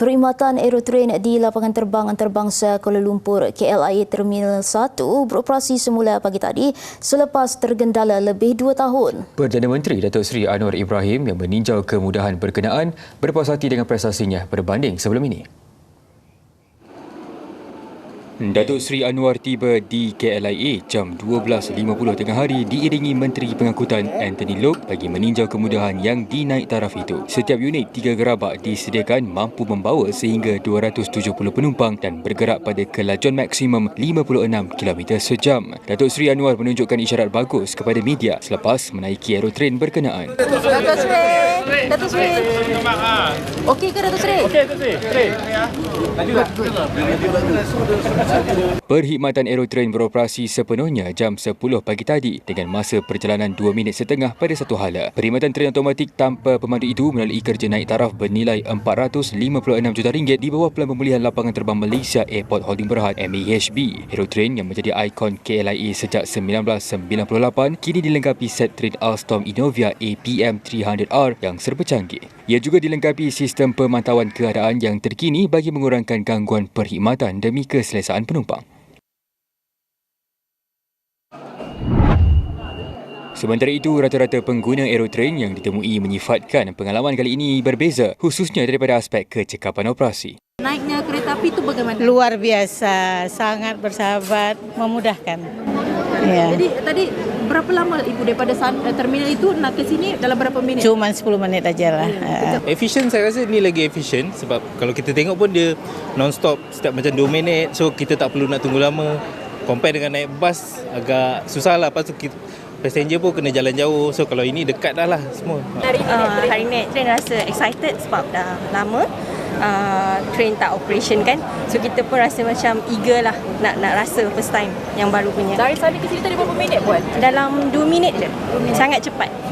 Perkhidmatan aerotrain di lapangan terbang antarabangsa Kuala Lumpur KLIA Terminal 1 beroperasi semula pagi tadi selepas tergendala lebih dua tahun. Perdana Menteri Datuk Seri Anwar Ibrahim yang meninjau kemudahan berkenaan berpuas hati dengan prestasinya berbanding sebelum ini. Datuk Seri Anwar tiba di KLIA jam 12.50 tengah hari diiringi Menteri Pengangkutan Anthony Loke bagi meninjau kemudahan yang dinaik taraf itu. Setiap unit tiga gerabak disediakan mampu membawa sehingga 270 penumpang dan bergerak pada kelajuan maksimum 56 km sejam. Datuk Seri Anwar menunjukkan isyarat bagus kepada media selepas menaiki aerotrain berkenaan. Datuk Sri, Datuk Sri. Okey ke Datuk Sri? Perkhidmatan aerotrain beroperasi sepenuhnya jam 10 pagi tadi dengan masa perjalanan 2 minit setengah pada satu hala. Perkhidmatan tren automatik tanpa pemandu itu melalui kerja naik taraf bernilai 456 juta ringgit di bawah Pelan Pemulihan Lapangan Terbang Malaysia Airport Holding Berhad MAHB. Aerotrain yang menjadi ikon KLIA sejak 1998 kini dilengkapi set train Alstom Innovia APM 300R yang serba canggih. Ia juga dilengkapi sistem pemantauan keadaan yang terkini bagi mengurangkan gangguan perkhidmatan demi keselesaan penumpang. Sementara itu, rata-rata pengguna aerotrain yang ditemui menyifatkan pengalaman kali ini berbeza khususnya daripada aspek kecekapan operasi. Naiknya kereta api itu bagaimana? luar biasa, sangat bersahabat, memudahkan. Ya. Jadi tadi berapa lama ibu daripada san- eh, terminal itu nak ke sini dalam berapa minit? Cuma 10 menit aja lah. Ya, Ha. Efficient saya rasa ni lagi efficient sebab kalau kita tengok pun dia non-stop setiap macam 2 minit so kita tak perlu nak tunggu lama. Compare dengan naik bas agak susah lah lepas tu kita, passenger pun kena jalan jauh so kalau ini dekat dah lah semua. Hari ini uh, hari ni train rasa excited sebab dah lama uh, train tak operation kan. So kita pun rasa macam eager lah nak nak rasa first time yang baru punya. Dari sana ke sini tadi berapa minit buat? dalam 2 minit je. Sangat cepat